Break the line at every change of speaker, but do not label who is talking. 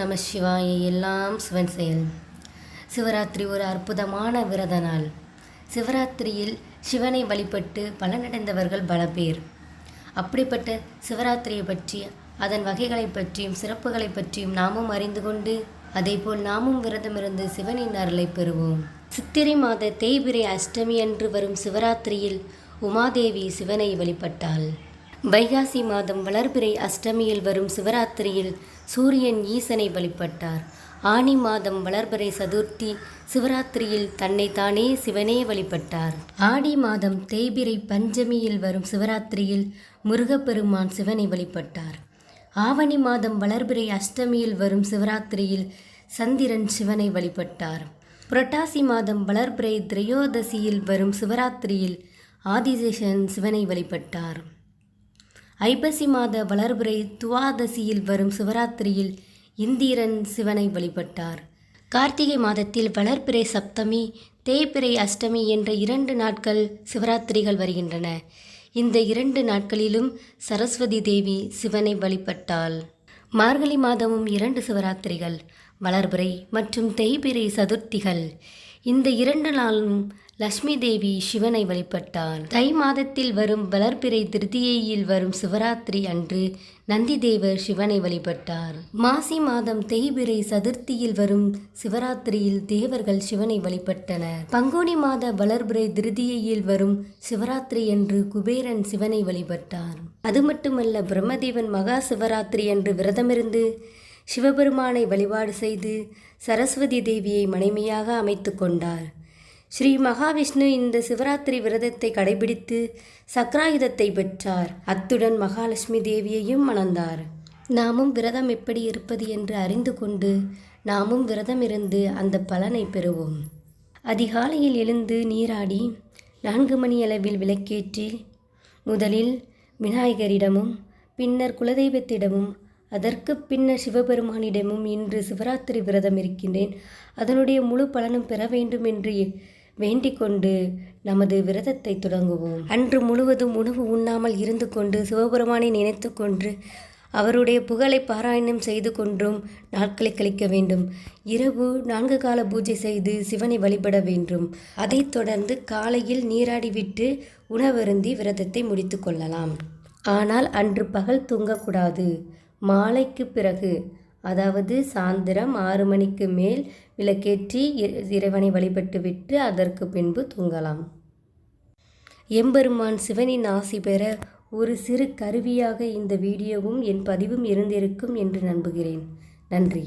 நம சிவாய எல்லாம் சிவன் செயல். சிவராத்திரி ஒரு அற்புதமான விரத நாள். சிவராத்திரியில் சிவனை வழிபட்டு பலனடைந்தவர்கள் பல பேர். அப்படிப்பட்ட சிவராத்திரியை பற்றி அதன் வகைகளை பற்றியும் சிறப்புகளை பற்றியும் நாமும் அறிந்து கொண்டு அதேபோல் நாமும் விரதமிருந்து சிவனின் அருளை பெறுவோம். சித்திரை மாத தேய்பிரை அஷ்டமி அன்று வரும் சிவராத்திரியில் உமாதேவி சிவனை வழிபட்டாள். வைகாசி மாதம் வளர்பிறை அஷ்டமியில் வரும் சிவராத்திரியில் சூரியன் ஈசனை வழிபட்டார். ஆனி மாதம் வளர்பிறை சதுர்த்தி சிவராத்திரியில் தன்னைத்தானே சிவனே வழிபட்டார். ஆடி மாதம் தேய்பிரை பஞ்சமியில் வரும் சிவராத்திரியில் முருகப்பெருமான் சிவனை வழிபட்டார். ஆவணி மாதம் வளர்பிறை அஷ்டமியில் வரும் சிவராத்திரியில் சந்திரன் சிவனை வழிபட்டார். புரட்டாசி மாதம் வளர்பிறை திரையோதசியில் வரும் சிவராத்திரியில் ஆதிசேஷன் சிவனை வழிபட்டார். ஐப்பசி மாத வளர்பிறை துவாதசியில் வரும் சிவராத்திரியில் இந்திரன் சிவனை வழிபட்டார். கார்த்திகை மாதத்தில் வளர்பிறை சப்தமி தேய்பிறை அஷ்டமி என்ற இரண்டு நாட்கள் சிவராத்திரிகள் வருகின்றன. இந்த இரண்டு நாட்களிலும் சரஸ்வதி தேவி சிவனை வழிபட்டாள். மார்கழி மாதமும் இரண்டு சிவராத்திரிகள் வளர்பிறை மற்றும் தேய்பிறை சதுர்த்திகள். இந்த இரண்டு நாளும் லக்ஷ்மி தேவி சிவனை வழிபட்டார் தை மாதத்தில் வரும் வளர்பிறை திருத்தியையில் வரும் சிவராத்திரி அன்று நந்திதேவர் சிவனை வழிபட்டார். மாசி மாதம் தேய்பிறை சதுர்த்தியில் வரும் சிவராத்திரியில் தேவர்கள் சிவனை வழிபட்டனர். பங்குனி மாத வளர்பிறை திருதியையில் வரும் சிவராத்திரி என்று குபேரன் சிவனை வழிபட்டார். அது மட்டுமல்ல பிரம்மதேவன் மகா சிவராத்திரி அன்று விரதமிருந்து சிவபெருமானை வழிபாடு செய்து சரஸ்வதி தேவியை மனைமையாக அமைத்து கொண்டார். ஸ்ரீ மகாவிஷ்ணு இந்த சிவராத்திரி விரதத்தை கடைபிடித்து சக்ராயுதத்தை பெற்றார். அத்துடன் மகாலட்சுமி தேவியையும் மணந்தார். நாமும் விரதம் எப்படி இருப்பது என்று அறிந்து கொண்டு நாமும் விரதம் இருந்து அந்த பலனை பெறுவோம். அதிகாலையில் எழுந்து நீராடி நான்கு மணி அளவில் விளக்கேற்றி முதலில் விநாயகரிடமும் பின்னர் குலதெய்வத்திடமும் அதற்கு பின்னர் சிவபெருமானிடமும் இன்று சிவராத்திரி விரதம் இருக்கின்றேன். அதனுடைய முழு பலனும் பெற வேண்டும் என்று வேண்டிக் கொண்டு நமது விரதத்தை தொடங்குவோம். அன்று முழுவதும் உணவு உண்ணாமல் இருந்து கொண்டு சிவபெருமானை நினைத்து கொண்டு அவருடைய புகழை பாராயணம் செய்து கொண்டும் நாட்களை கழிக்க வேண்டும். இரவு நான்கு கால பூஜை செய்து சிவனை வழிபட வேண்டும். அதைத் தொடர்ந்து காலையில் நீராடிவிட்டு உணவருந்தி விரதத்தை முடித்து கொள்ளலாம். ஆனால் அன்று பகல் தூங்கக்கூடாது. மாலைக்கு பிறகு அதாவது சாயந்திரம் ஆறு மணிக்கு மேல் விளக்கேற்றி இறைவனை வழிபட்டு விட்டு அதற்கு பின்பு தூங்கலாம். எம்பெருமான் சிவனின் ஆசி பெற ஒரு சிறு கருவியாக இந்த வீடியோவும் என் பதிவும் இருந்திருக்கும் என்று நம்புகிறேன். நன்றி.